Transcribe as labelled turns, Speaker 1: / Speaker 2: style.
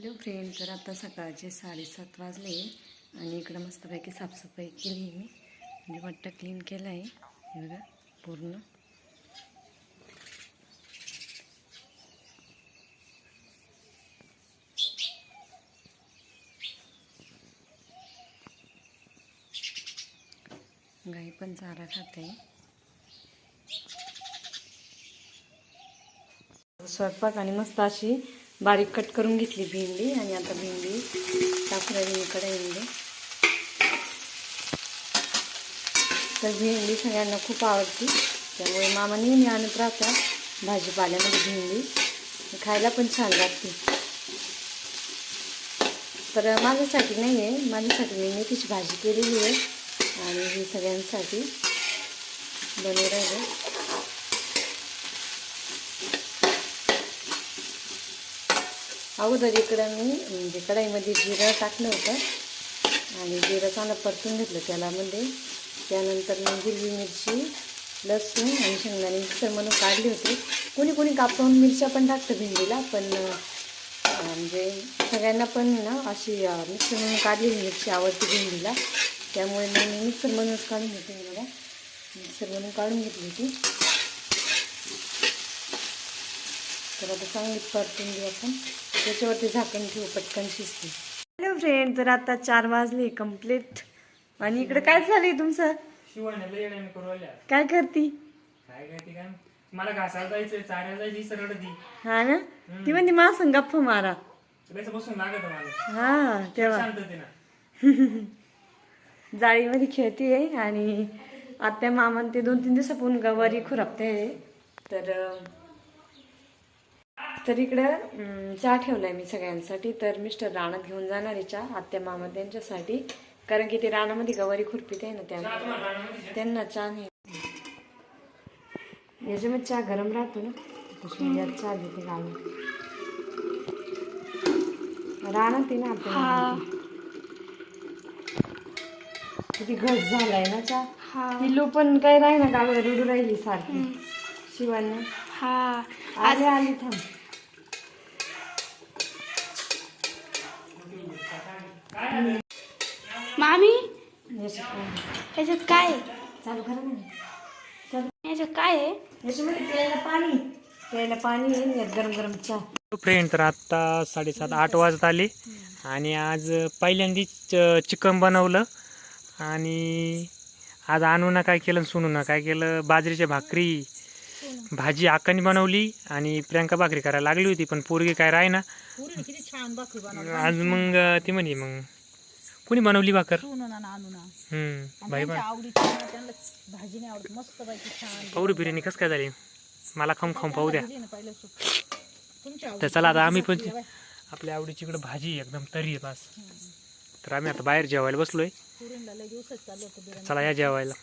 Speaker 1: Hello friend तर आता सकाळचे साडेसात वाजले आणि इकडं मस्तपैकी साफसफाई केली मी. म्हणजे वाटतं क्लीन केलं आहे हे बघा पूर्ण. गाई पण चारा खाते. स्वयंपाक आणि मस्त अशी बारीक कट करून घेतली भेंडी आणि आता भेंडी टाकून कढईमध्ये तर भेंडी सगळ्यांना खूप आवडते. त्यामुळे मामा नेहमी आणत राहतात भाजीपाल्यामध्ये भेंडी. खायला पण छान लागते. तर माझ्यासाठी नाही आहे माझ्यासाठी मी मेथीची भाजी केलेली आहे. आणि ही सगळ्यांसाठी बनवून राहिले अगोदर इकडं मी म्हणजे कढाईमध्ये जिरं टाकलं होतं. आणि जिरं चांगलं परतून घेतलं त्याला म्हणजे त्यानंतर मी हिरवी मिरची लसूण आणि शेंगदाणे मिक्सर म्हणून काढले होते. कोणी कोणी कापून मिरच्या पण टाकतं भिंडीला पण म्हणजे सगळ्यांना पण ना अशी मिक्सर म्हणून काढलेली मिरची आवडते भिंडीला. त्यामुळे मग मी मिक्सर म्हणूनच काढून घेते मला बघा. मिक्सर म्हणून काढून घेतली होती. तर आता चांगली परतून घेऊ आपण. त्याच्यावरती झाकण ठेवू पटकन शिजते. हॅलो फ्रेंड तर आता चार वाजले कंप्लीट आणि इकडे काय झालंय तुमचं? काय करती?
Speaker 2: मला घासायला जायचंय चाऱ्याला जायची सरळ ती.
Speaker 1: हा ना? ती म्हणते मा संग गप्पा मारा.
Speaker 2: बसून लागत
Speaker 1: हा तेव्हा. जाळीमध्ये खेळते आणि आत्या मामा ते दोन तीन दिवसापून गवारी खुरापते तर तर इकडं चहा ठेवलाय मी सगळ्यांसाठी. तर मिस्टर रानात घेऊन जाणार आहे चहा आत्या मामा त्यांच्यासाठी. कारण की ते रानामध्ये गवारी खुरपीत आहे ना त्यामुळे त्यांना चहा नाही. याच्यामध्ये चहा गरम राहतो ना. यात चहा देते गावी रानात आहे ना आपल्या किती घट झालाय ना चहा. पिल्लू पण काय राही ना गावाला रुडू राहिली सारखी. शिवांना.
Speaker 3: हा.
Speaker 1: आले आली थांब.
Speaker 3: मामी?
Speaker 1: याच्यात काय? चालू करा ना चालू.
Speaker 3: याच्यात काय आहे?
Speaker 1: याच्यामध्ये प्यायला पाणी. प्यायला पाणी आहे यात गरम गरम चहा.
Speaker 2: फ्रेंड तर आता साडेसात आठ वाजत आले. आणि आज पहिल्यांदीच चिकन बनवलं. आणि आज आणून काय केलं सोनून काय केलं? बाजरीच्या भाकरी भाजी आकानी बनवली आणि प्रियांका भाकरी करायला लागली होती पण पोरगी काय राही ना आज मग ती म्हणे मग कुणी बनवली भाकर? हम्म भाई बन पौरी बिर्याणी कसं काय झाली? मला खाऊन खाऊन पाहू द्या. तर चला आता आम्ही पण आपल्या आवडीची इकडे भाजी एकदम तरी आहे बस. तर आम्ही आता बाहेर जेवायला बसलोय. चला या जेवायला.